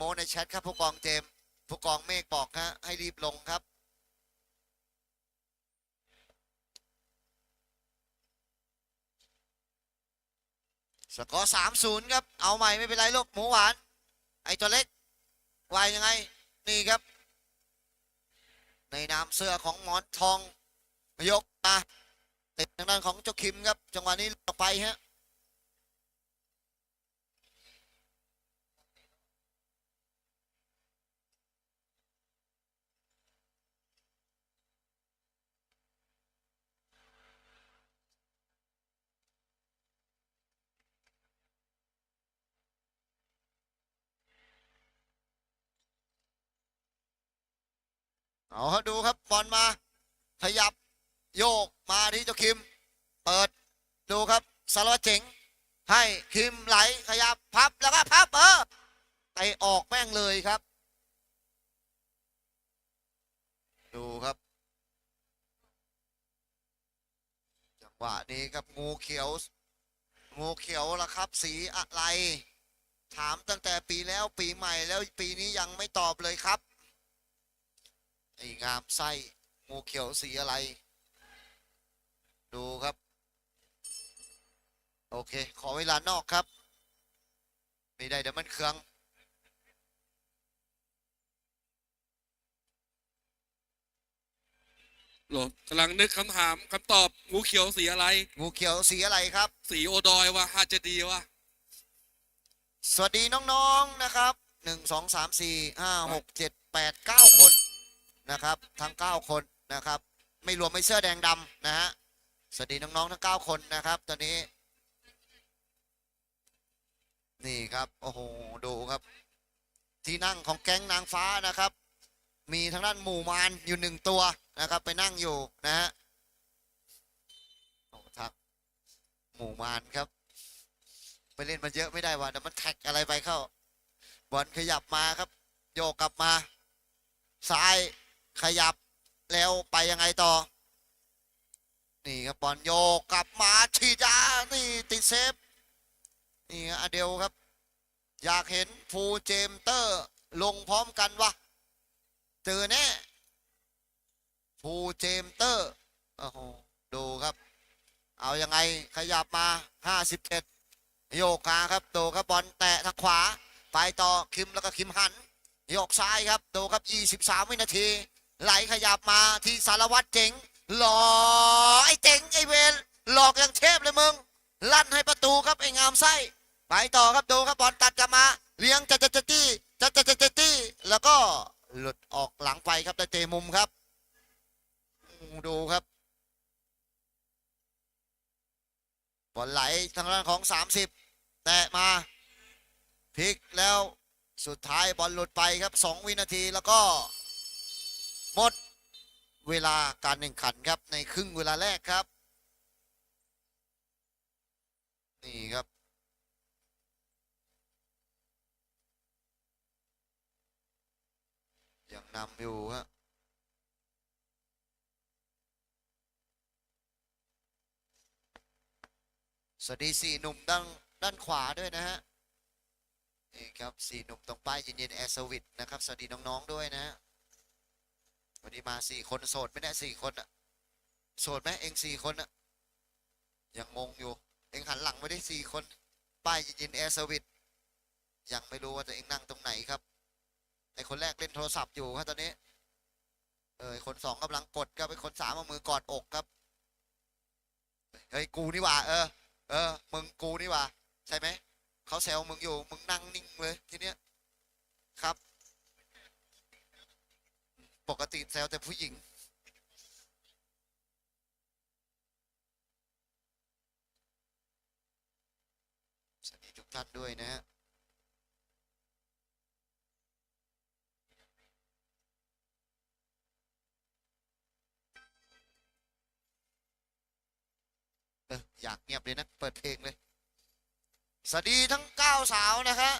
โมในแชทครับผู้กองเจมผู้กองเมฆบอกฮะให้รีบลงครับ สกอร์สามศูนย์ครับ เอาใหม่ไม่เป็นไรลูกหมูหวาน ไอตัวเล็กวายยังไง นี่ครับ ในนามเสื้อของหมอนทองยกมาติดทางด้านของเจ้าคิมครับ จังหวะนี้ออกไปฮะ เอาดูครับบอลมา ขยับโยกมาที่เจ้าคิม เปิดดูครับสารวัตรเจ๋ง ให้คิมไหลขยับพับแล้วก็พับเออไตออกแม่งเลยครับ ดูครับ จังหวะนี้ครับงูเขียว งูเขียวละครับ สีอะไร ถามตั้งแต่ปีแล้วปีใหม่แล้วปีนี้ยังไม่ตอบเลยครับ ไอ้งามไส้งูเขียวสีอะไร ดูครับ โอเค ขอเวลานอกครับ ไม่ได้เดี๋ยวมันเครื่องหรอกำลังนึกคำถามคำตอบงูเขียวสีอะไร งูเขียวสีอะไรครับ สีโอดอยวะฮาจะดีวะสวัสดีน้องๆนะครับหนึ่งสองสามสี่ห้าหกเจ็ดแปดเก้าคน นะครับ ทั้งเก้าคนนะครับ ไม่รวมไม่เสื้อแดงดำนะฮะสวัสดีน้องๆทั้งเก้าคนนะครับตอนนี้ นี่ครับโอ้โหดูครับ ที่นั่งของแก๊งนางฟ้านะครับ มีทางด้านหมู่มารอยู่หนึ่งตัวนะครับ ไปนั่งอยู่นะฮะโอ้ทักหมู่มารครับ ไปเล่นมันเยอะไม่ได้ว่ะเดี๋ยวมันแท็กอะไรไปเข้าบอลขยับมาครับ โยกกลับมา ซ้าย ขยับแล้วไปยังไงต่อ นี่ครับบอลโยกกลับมาฉีดยานี่ติดเซฟ นี่อเดลครับ อยากเห็นฟูเจมเตอร์ลงพร้อมกันวะเจอแน่ฟูเจมเตอร์โอ้โหดูครับ เอายังไงขยับมา57โยกขาครับดูครับบอลแตะทางขวา ไปต่อคิมแล้วก็คิมหัน โยกซ้ายครับดูครับ 23 วินาที ไหลขยับมาที่สารวัตรเจ๋งหลอไอ้เจ๋งไอ้เวนหลอกอย่างเทพเลยมึง ลั่นให้ประตูครับไอ้งามไส้ไปต่อครับดูครับบอลตัดกลับมา เลี้ยงจัดจัดจัดจี้จัดจัดจัดจัดจี้แล้วก็หลุดออกหลังไปครับได้เตะมุมครับดูครับบอลไหลทางด้านของ 30 แตะมาพลิกแล้วสุดท้ายบอลหลุดไปครับ 2 วินาทีแล้วก็ หมดเวลาการแข่งขันครับในครึ่งเวลาแรกครับ นี่ครับยังนำอยู่ฮะสวัสดีสี่หนุ่มด้านด้านขวาด้วยนะฮะนี่ครับสี่หนุ่มตรงป้ายเย็นๆแอร์สวิตนะครับ สวัสดีน้อง ๆ ด้วยนะฮะ วันนี้มาสี่คนโสดไม่แน่สี่คนอะโสดไหมเองสี่คนอะยังงงอยู่ เองหันหลังไม่ได้สี่คน ป้ายย็นแอร์สวิตยังไม่รู้ว่าตัวเองนั่งตรงไหนครับไอคนแรกเล่นโทรศัพท์อยู่ครับตอนนี้ เออคนสองกำลังกดครับไอคนสามเอามือกอดอกครับเฮ้ยกูนี่หว่าเออ เออมึงกูนี่หว่าใช่ไหมเขาแซวมึงอยู่มึงนั่งนิ่งเลยทีเนี้ยครับ ปกติแซวแต่ผู้หญิง สวัสดีทุกท่านด้วยนะฮะเอออยากเงียบเลยนะ เปิดเพลงเลย สวัสดีทั้งเก้าสาวนะคะ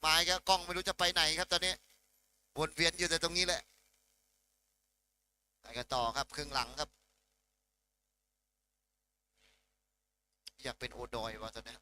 หมายกับกล้องไม่รู้จะไปไหนครับตอนนี้ วนเวียนอยู่แต่ตรงนี้แหละ กันต่อครับครึ่งหลังครับ อยากเป็นโอดอยวะตอนนี้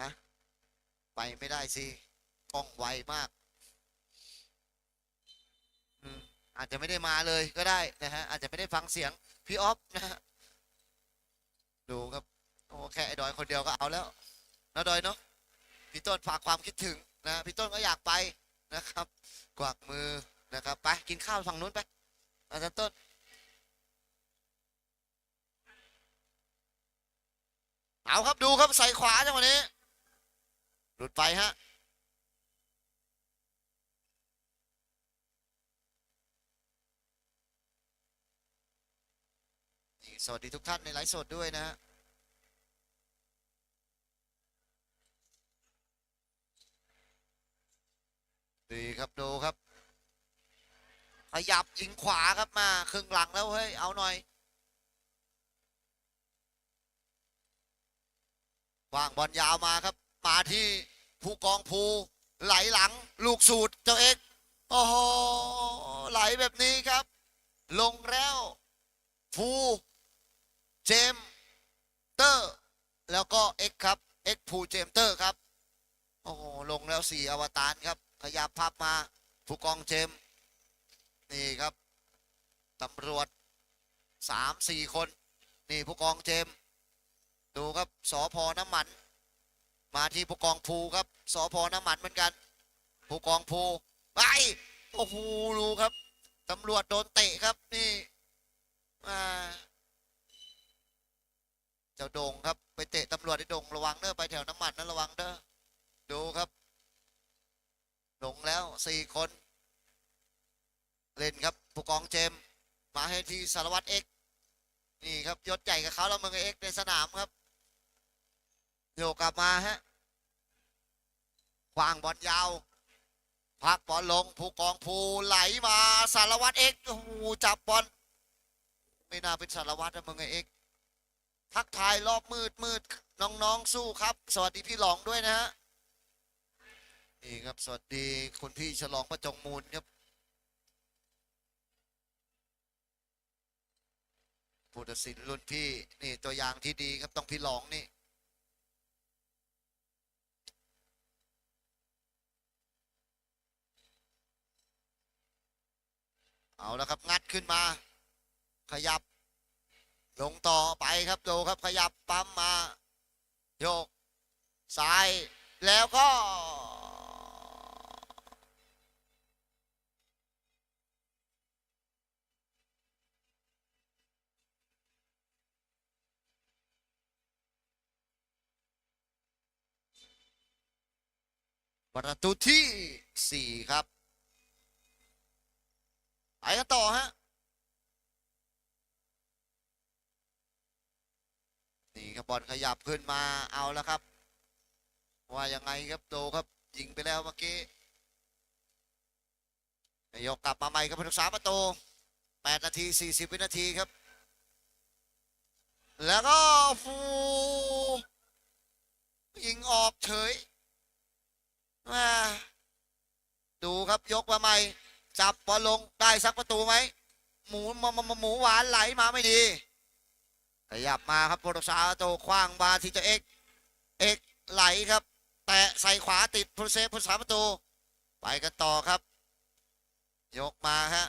ฮะไปไม่ได้สิกล้องไวมากอืมอาจจะไม่ได้มาเลยก็ได้นะฮะอาจจะไม่ได้ฟังเสียงพี่ออฟนะฮะดูครับโอ้แค่ไอ้ดอยคนเดียวก็เอาแล้วนะดอยเนาะพี่ต้นฝากความคิดถึงนะพี่ต้นก็อยากไปนะครับ กวักมือ นะครับไปกินข้าวฝั่งนู้นไปอาจารย์ต้นเอาครับดูครับใส่ขวาจังหวะนี้ หลุดไปฮะสวัสดีทุกท่านในไลฟ์สดด้วยนะฮะดีครับดูครับ ขยับยิงขวาครับมาครึ่งหลังแล้วเฮ้ยเอาหน่อยวางบอลยาวมาครับ มาที่ผู้กองภูไหลหลัง ลูกสูตรเจ้าเอกโอ้โหไหลแบบนี้ครับ ลงแล้วภูเจมเตอร์ แล้วก็เอ็กครับเอ็กภูเจมเตอร์ครับโอ้โหลงแล้วสี่อวตารครับ ขยับพับมา ผู้กองเจม นี่ครับตำรวจสามสี่คน นี่ผู้กองเจม ดูครับสอพอน้ำมัน มาที่ผู้กองภูครับสอพอน้ำมันเหมือนกัน ผู้กองภูไปโอ้โหดูครับตำรวจโดนเตะครับนี่อ่าเจ้าโด่งครับไปเตะตำรวจไอ้โด่งระวังเด้อไปแถวน้ำมันนะระวังเด้อดูครับ ลงแล้วสี่คน เล่นครับผู้กองเจม มาให้ที่สารวัตรเอ็กนี่ครับยศใหญ่กับเขาแล้วมึงเอ็กในสนามครับโยกกลับมาฮะขวางบอลยาว พักบอลลงผู้กองภูไหลมาสารวัตรเอ็กโอ้โหจับบอลไม่น่าเป็นสารวัตรนะมึงไอเอ็กทักทายรอบมืดมืดน้องๆสู้ครับ สวัสดีพี่หลองด้วยนะฮะนี่ครับสวัสดีคุณพี่ฉลองประจงมูลครับ ผู้ตัดสินรุ่นพี่นี่ตัวอย่างที่ดีครับต้องพี่หลองนี่เอาแล้วครับงัดขึ้นมา ขยับ ลงต่อไปครับดูครับขยับปั๊มมา โยกซ้ายแล้วก็ ประตูที่สี่ครับไปกันต่อฮะนี่ครับบอลขยับขึ้นมาเอาแล้วครับ ว่ายังไงครับโดครับยิงไปแล้วเมื่อกี้นายกกลับมาใหม่ครับผู้รักษาประตู8นาที 40 วินาทีครับ แล้วก็ฟูยิงออกเฉย ดูครับยกมาใหม่จับบอลลงได้สักประตูไหมหมูหมูหมูหวานไหลมาไม่ดี ขยับมาครับผู้รักษาประตูคว้างมาที่เจะเอกเอกไหลครับ แตะใส่ขวาติดผู้เซฟผู้รักษาประตู ไปกันต่อครับ ยกมาฮะ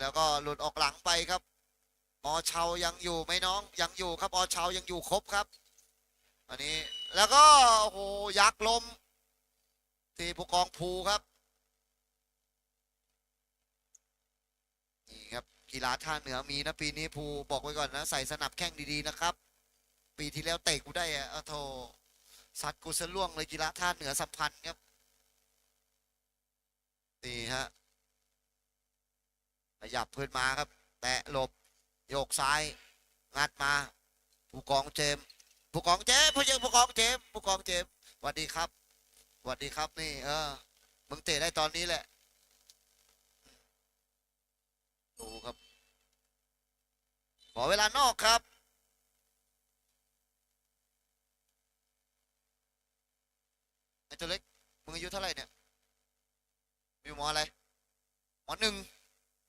แล้วก็หลุดออกหลังไปครับออเชายังอยู่ไหมน้องยังอยู่ครับอเชายังอยู่ครบครับ อันนี้แล้วก็โอ้โหยักษ์ลม ที่ผู้กองภูครับนี่ครับกีฬาท่าเหนือมีนะปีนี้ภูบอกไว้ก่อนนะใส่สนับแข้งดีๆนะครับ ปีที่แล้วเตะกูได้อะโทสัตว์กูสะล่วงเลยกีฬาท่าเหนือสัมพันธ์ครับนี่ฮะขยับขึ้นมาครับ แตะหลบโยกซ้ายงัดมา ผู้กองเจมผู้กองเจมผู้ยิงผู้กองเจมผู้กองเจมสวัสดีครับ สวัสดีครับนี่ เออมึงเตะได้ตอนนี้แหละ ดูครับ ขอเวลานอกครับไอ้ตัวเล็ก มึงอายุเท่าไหร่เนี่ยอยู่มออะไรมอหนึ่ง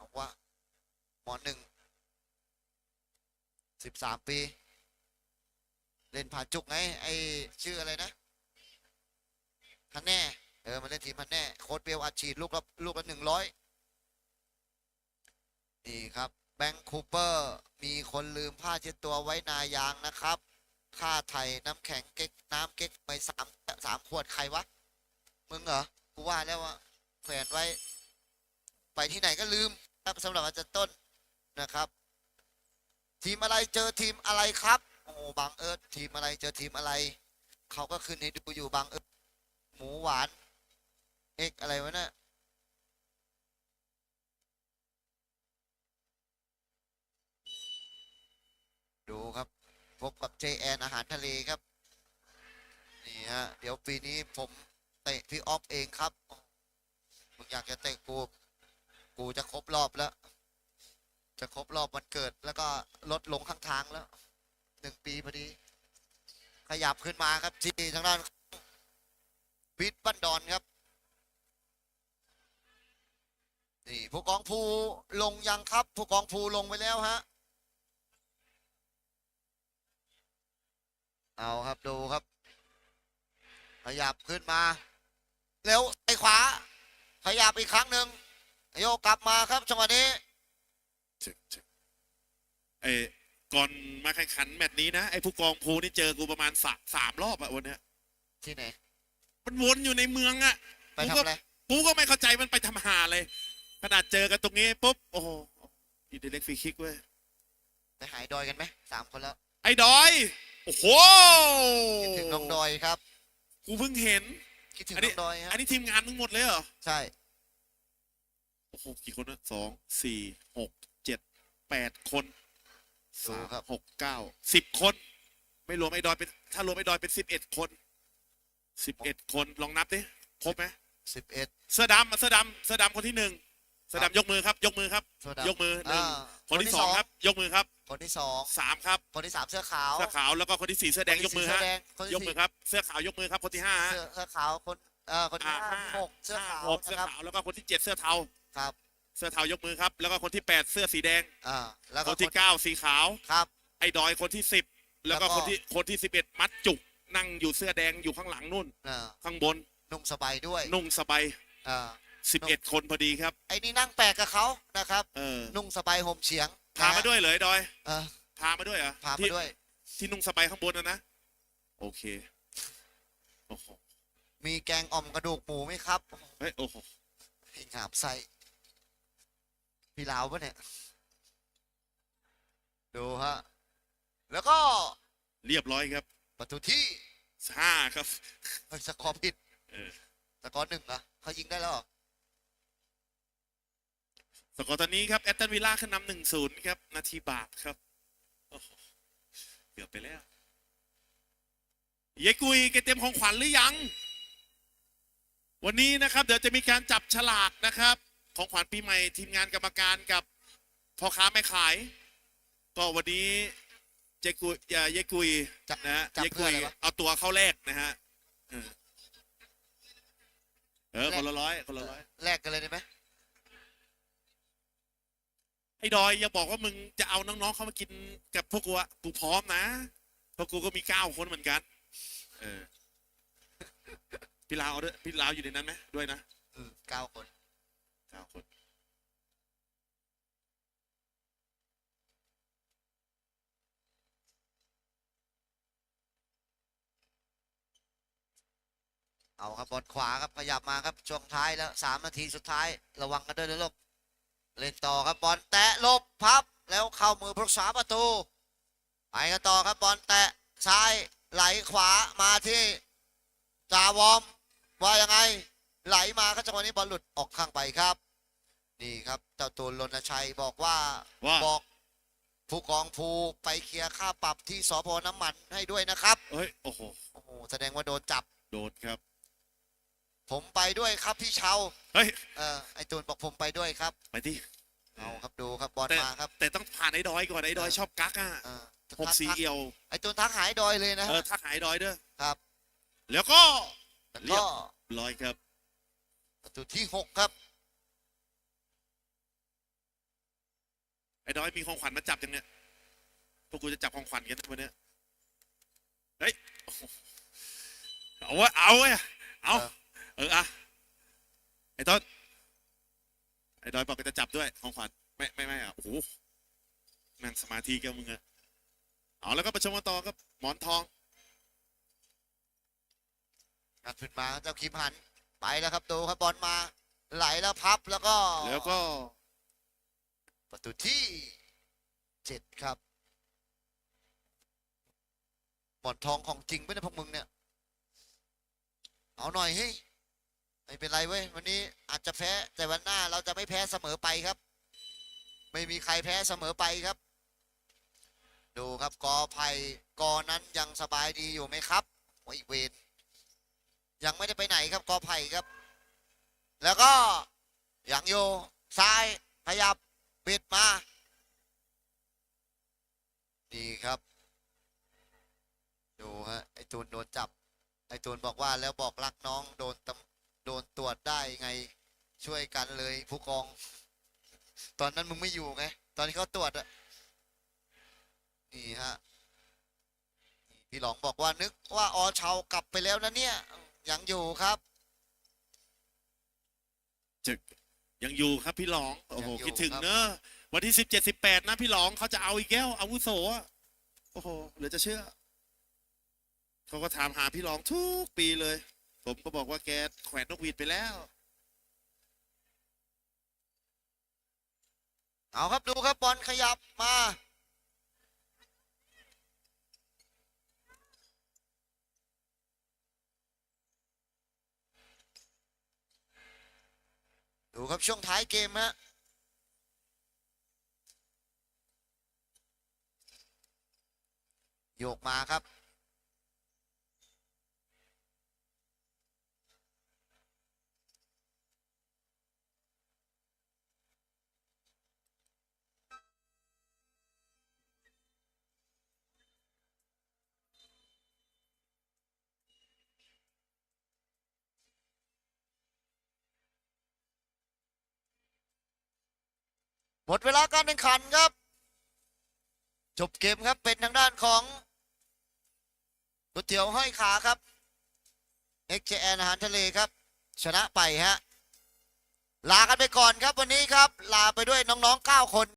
บอกว่ามอหนึ่งสิบสามปี เล่นผ่านจุกไง ไอชื่ออะไรนะ พันแน่ เออมาเล่นทีมพันแน่ โค้ดเบลอัดฉีดลูกละลูกละหนึ่งร้อยนี่ครับ แบงค์คูเปอร์ มีคนลืมผ้าเช็ดตัวไว้นายางนะครับ ค่าไทยน้ำแข็งเก๊กน้ำเก๊กไปสามสามขวดใครวะ มึงเหรอ กูว่าแล้วว่าแขวนไว้ ไปที่ไหนก็ลืมครับสำหรับอาจารย์ต้นนะครับ ทีมอะไรเจอทีมอะไรครับ โอ้บางเอิร์ธทีมอะไรเจอทีมอะไร เขาก็ขึ้นให้ดูอยู่บางเอิร์ธ หมูหวานเอกอะไรวะเนี่ยดูครับ พบกับ JN อาหารทะเลครับ นี่ฮะ เดี๋ยวปีนี้ผมเตะพี่ออฟเองครับมึงอยากจะเตะกู กูจะครบรอบแล้ว จะครบรอบวันเกิด แล้วก็ลดลงข้างทางแล้วหนึ่งปีพอดี ขยับขึ้นมาครับที่ทางด้าน บิดบันดอนครับนี่ผู้กองภูลงยังครับ ผู้กองภูลงไปแล้วฮะเอาครับดูครับ ขยับขึ้นมาเร็วไอ้ขวา ขยับอีกครั้งหนึ่งโยกกลับมาครับจังหวะนี้เช็คเช็คไอ้ก่อนมาแข่งขันแมตช์นี้นะ ไอ้ผู้กองภูนี่เจอกูประมาณสามสามรอบอะวันเนี้ยที่ไหน มันวนอยู่ในเมืองอะไปทำอะไร กูก็ไม่เข้าใจมันไปทำหาเลย ขนาดเจอกันตรงนี้ปุ๊บโอ้โหอีเดเล็กฟรีคิกเว้ยไปหายดอยกันไหมสามคนแล้วไอ้ดอย โอ้โหคิดถึงน้องดอยครับ กูเพิ่งเห็น คิดถึงอันน้นี้องดอยฮะอันนี้ทีมงานมึงหมดเลยเหรอใช่โอ้โหกี่คนนะสองสี่หกเจ็ดแปดคนสามหกเก้าสิบคน ไม่รวมไอ้ดอยเป็นถ้ารวมไอ้ดอยเป็นสิบเอ็ดคน สิบเอ็ดคนลองนับดิครบไหมสิบเอ็ดเสื้อดำเสื้อดำเสื้อดำคนที่หนึ่งเสื้อดำยกมือครับ ยกมือครับโซดายกมือหนึ่งอ่าคนที่สอง ครับ ยกมือครับคนที่สองสามครับคนที่สามเสื้อขาวเสื้อขาวแล้วก็คนที่สี่เสื้อแดงยกมือคนที่ฮะสี่เสื้อแดงคนที่ยกมือสี่ครับเสื้อขาวยกมือครับ คนที่ห้าฮะ เสื้อเสื้อขาวคนเอ่อคนที่อ่าห้าห้า หกเสื้อขาวหกเสื้อนะครับขาวแล้วก็คนที่เจ็ดเสื้อเทาครับเสื้อเทายกมือครับ แล้วก็คนที่แปดเสื้อสีแดง อ่าแล้วคก็นที่เก้าสีขาว ครับ ไอ้ดอยคนที่สิบแล้วก็แล้วก็ คนที่คนที่สิบเอ็ดมัดจุก นั่งอยู่เสื้อแดงอยู่ข้างหลังนู่น อ่าข้างบน นุ่งสบายด้วยนุ่งสบายอ่าสิบเอ็ดคนพอดีครับ ไอ้นี่นั่งแปลกกับเขานะครับ เออนุ่งสบายห่มเฉียงพามาด้วยเหรอไอ้ดอย เออพามาด้วยเหรอพาที่มาด้วย ที่นุ่งสบายข้างบนนะนะโอเคโอ้โหมีแกงอ่อมกระดูกหมูไหมครับเฮ้ยโอ้โหพี่งาบใส่พี่ลาวปะเนี่ยดูฮะแล้วก็เรียบร้อยครับ ประตูที่ห้าครับเฮ้ยสกอร์ผิดเออสกอร์หนึ่งเหรอเขายิงได้แล้วเหรอสกอร์ตอนนี้ครับแอตตันวิลล่าขึ้นนำหนึ่งศูนย์ครับ นาทีบาปครับโอ้โหเกือบไปแล้วเยกุยแกเตรียมของขวัญหรือยัง วันนี้นะครับ เดี๋ยวจะมีการจับฉลากนะครับ ของขวัญปีใหม่ทีมงานกรรมการกับพ่อค้าแม่ขาย ก็วันนี้ เจกุยอย่าเยกุยจับนะฮะจับเยเพื่กุอยอะไรวะ เอาตัวเข้าแรกนะฮะเออเออคนละร้อยคนละร้อยแลกกันเลยได้ไหมไอ้ดอยอย่าบอกว่ามึงจะเอาน้องๆเข้ามากินกับพวกกูอะกูพร้อมนะเพราะกูก็มีเก้าคนเหมือนกัน เออพี่ลาวเอาด้วยพี่ลาวอยู่ในนั้นไหมด้วยนะ อืมเก้าคน เก้าคน เอาครับบอลขวาครับขยับมาครับช่วงท้ายแล้วสามนาทีสุดท้ายระวังกันด้วยนะลูกเล่นต่อครับบอลแตะหลบพับแล้วเข้ามือผู้รักษาประตูไปกันต่อครับบอลแตะซ้ายไหลขวามาที่จาวอมว่ายังไงไหลมาครับจังหวะนี้บอลหลุดออกข้างไปครับนี่ครับเจ้าตูนรณชัยบอกว่าว่าบอกผู้กองภูไปเคลียร์ค่าปรับที่สพน้ำมันให้ด้วยนะครับเฮ้ยโอ้โหโอ้โหแสดงว่าโดนจับโดนครับ ผมไปด้วยครับพี่เชาเฮ้ย เออไอตูนบอกผมไปด้วยครับ ไปที่เอาครับดูครับบอลแต่มาครับแต่ต้องผ่านไอ้ดอยก่อนไอ้ดอยชอบกักอะเออหกสีทักเอียวไอตูนทักหายดอยเลยนะเออถ้าหายดอยเด้อครับ แล้วก็แล้วเรียก็บร้อยครับประตูที่หกครับ ไอ้ดอยมีของขวัญมาจับยังเนี่ยพวกกูจะจับของขวัญกันวันเนี้ยเฮ้ยโอ้โหเอาวะเอาเว้ยเอาเออ เอออะไอ้ต้นไอ้ดอยบอกก็จะจับด้วยของขวัญไม่ไม่ไม่อะโอ้โหนั่งสมาธิแกมึงอะเอาแล้วก็ประชมกันต่อครับหมอนทองงัดขึ้นมาเจ้าคิมหันไปแล้วครับดูครับบอลมาไหลแล้วพับแล้วก็แล้วก็ ประตูที่เจ็ดครับบอลทองของจริงไม่ได้พวกมึงเนี่ย เอาหน่อยเฮ้ย ไม่เป็นไรเว้ยวันนี้อาจจะแพ้แต่วันหน้าเราจะไม่แพ้เสมอไปครับ ไม่มีใครแพ้เสมอไปครับ ดูครับกอไผ่กอนั้นยังสบายดีอยู่ไหมครับโอ้ยเวนยังไม่ได้ไปไหนครับกอไผ่ครับ แล้วก็ยังอยู่ซ้ายขยับปิดมา ดีครับ ดูฮะไอตูนโดนจับ ไอตูนบอกว่าแล้วบอกรักน้องโดนตำ โดนตรวจได้ไงช่วยกันเลยผู้กอง ตอนนั้นมึงไม่อยู่ไง ตอนที่เขาตรวจอะนี่ฮะนี่พี่หลองบอกว่านึกว่าอเชากลับไปแล้วนะเนี่ย ยังอยู่ครับจะยังอยู่ครับพี่หลอง โอ้โหยังอยู่คิดถึงครับเนอะวันที่สิบเจ็ดสิบแปดนะพี่หลองเขาจะเอาอีกแก้วอาวุโสอะโอ้โหเหลือจะเชื่อเขาก็ถามหาพี่หลองทุกปีเลย ผมก็บอกว่าแกแขวนนกหวีดไปแล้ว เอาครับดูครับบอลขยับมา ดูครับช่วงท้ายเกมฮะโยกมาครับ หมดเวลาการแข่งขันครับ จบเกมครับเป็นทางด้านของก๋วยเตี๋ยวห้อยขาครับ XJN อาหารทะเลครับ ชนะไปฮะ ลากันไปก่อนครับวันนี้ครับ ลาไปด้วยน้องๆ9คน